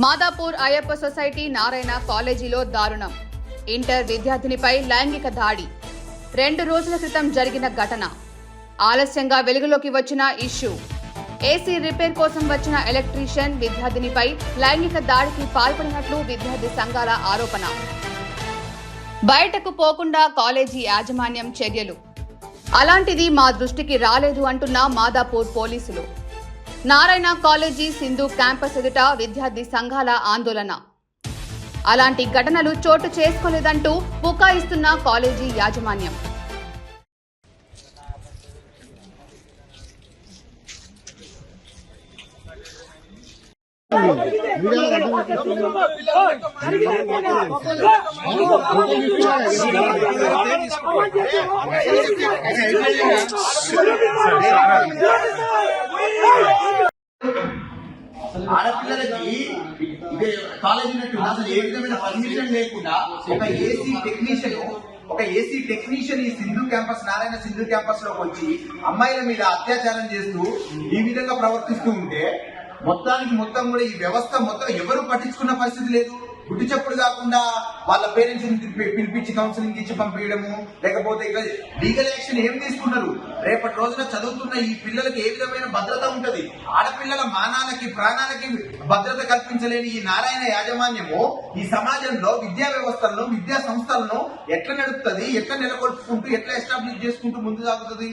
Madhapur Ayyappa society Narayana కాలేజీలో దారుణం. Inter విద్యార్థినిపై లైంగిక దాడి. రెండు రోజుల క్రితం జరిగిన ఘటన. ఆలస్యంగా వెలుగులోకి వచ్చిన ఇష్యూ. ఏసీ రిపేర్ కోసం వచ్చిన ఎలక్ట్రీషియన్ విద్యార్థినిపై లైంగిక దాడికి పాల్పడినట్లు విద్యార్థి సంఘాల ఆరోపణ. బయటకు పోకుండా కాలేజీ యాజమాన్యం చర్యలు. అలాంటిది మా దృష్టికి రాలేదు అంటున్న మాదాపూర్ పోలీసులు. నారాయణ కాలేజీ సింధు క్యాంపస్ ఎదుట విద్యార్థి సంఘాల ఆందోళన. అలాంటి ఘటనలు చోటు చేసుకోలేదంటూ పుకాయిస్తున్న కాలేజీ యాజమాన్యం. ఆడపిల్లలకి ఇదే అసలు ఏ విధమైన పర్మిషన్ లేకుండా ఒక ఏసీ టెక్నీషియన్ ఒక ఏసీ టెక్నీషియన్ ఈ సింధు క్యాంపస్ నారాయణ సింధు క్యాంపస్లోకి వచ్చి అమ్మాయిల మీద అత్యాచారం చేస్తూ ఈ విధంగా ప్రవర్తిస్తూ ఉంటే మొత్తానికి మొత్తం కూడా ఈ వ్యవస్థ మొత్తం ఎవరు పట్టించుకున్న పరిస్థితి లేదు. గుడ్డి చెప్పుడు కాకుండా వాళ్ళ పేరెంట్స్ పిలిపించి కౌన్సిలింగ్ ఇచ్చి పంపించడము లేకపోతే ఇక లీగల్ యాక్షన్ ఏం తీసుకున్నారు రేపటి రోజున చదువుతున్న ఈ పిల్లలకి ఏ విధమైన భద్రత ఉంటది? ఆడపిల్లల మానాలకి ప్రాణాలకి భద్రత కల్పించలేని ఈ నారాయణ యాజమాన్యము ఈ సమాజంలో విద్యా వ్యవస్థలను విద్యా సంస్థలను ఎట్లా నడుపుతుంది? ఎట్లా నెలకొల్పుకుంటూ ఎట్లా ఎస్టాబ్లిష్ చేసుకుంటూ ముందు సాగుతుంది?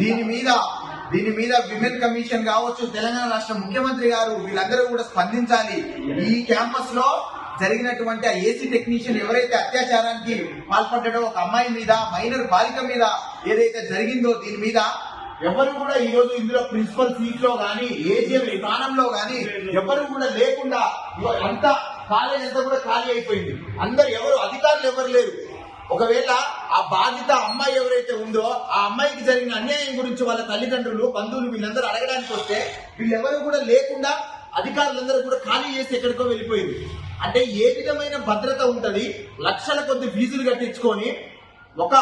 దీని మీద దీని మీద విమెన్ కమిషన్ కావచ్చు తెలంగాణ రాష్ట్ర ముఖ్యమంత్రి గారు వీళ్ళందరూ కూడా స్పందించాలి. ఈ క్యాంపస్లో జరిగినటువంటి ఆ ఏసీ టెక్నీషియన్ ఎవరైతే అత్యాచారానికి పాల్పడ్డాడో ఒక అమ్మాయి మీద మైనర్ బాలిక మీద ఏదైతే జరిగిందో దీని మీద ఎవరు కూడా ఈ రోజు ఇందులో ప్రిన్సిపల్ సీట్లో గానీ ఏజీఎం విధానంలో గానీ ఎవరు కూడా లేకుండా అంతా కాలేజ్ అంతా కూడా ఖాళీ అయిపోయింది. అందరు ఎవరు అధికారులు ఎవరు లేరు. ఒకవేళ ఆ బాధిత అమ్మాయి ఎవరైతే ఉందో ఆ అమ్మాయికి జరిగిన అన్యాయం గురించి వాళ్ళ తల్లిదండ్రులు బంధువులు వీళ్ళందరూ అడగడానికి వస్తే వీళ్ళెవరు కూడా లేకుండా అధికారులందరూ కూడా ఖాళీ చేసి ఎక్కడికో వెళ్ళిపోయింది. అంటే ఏ విధమైన భద్రత ఉంటుంది? లక్షల కొద్ది ఫీజులు కట్టించుకొని ఒక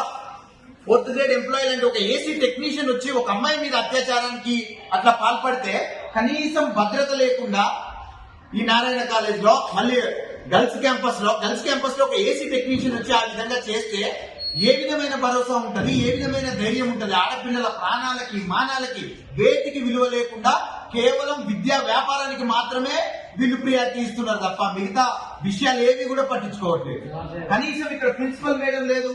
ఫోర్త్ గ్రేడ్ ఎంప్లాయీ అంటే ఒక ఏసీ టెక్నీషియన్ వచ్చి ఒక అమ్మాయి మీద అత్యాచారానికి అట్లా పాల్పడితే కనీసం భద్రత లేకుండా ఈ నారాయణ కాలేజ్లో మళ్ళీ గర్ల్స్ క్యాంపస్లో గర్ల్స్ క్యాంపస్లో ఒక ఏసీ టెక్నీషియన్ వచ్చి ఆ విధంగా చేస్తే ఏ విధమైన భరోసా ఉంటుంది? ఏ విధమైన ధైర్యం ఉంటుంది? ఆడపిల్లల ప్రాణాలకి మానాలకి వేటికి విలువ లేకుండా కేవలం విద్యా వ్యాపారానికి మాత్రమే వీళ్ళు ప్రియారిటీ ఇస్తున్నారు తప్ప మిగతా విషయాలు ఏవి కూడా పట్టించుకోవట్లేదు. కనీసం ఇక్కడ ప్రిన్సిపల్ మేడం లేదు.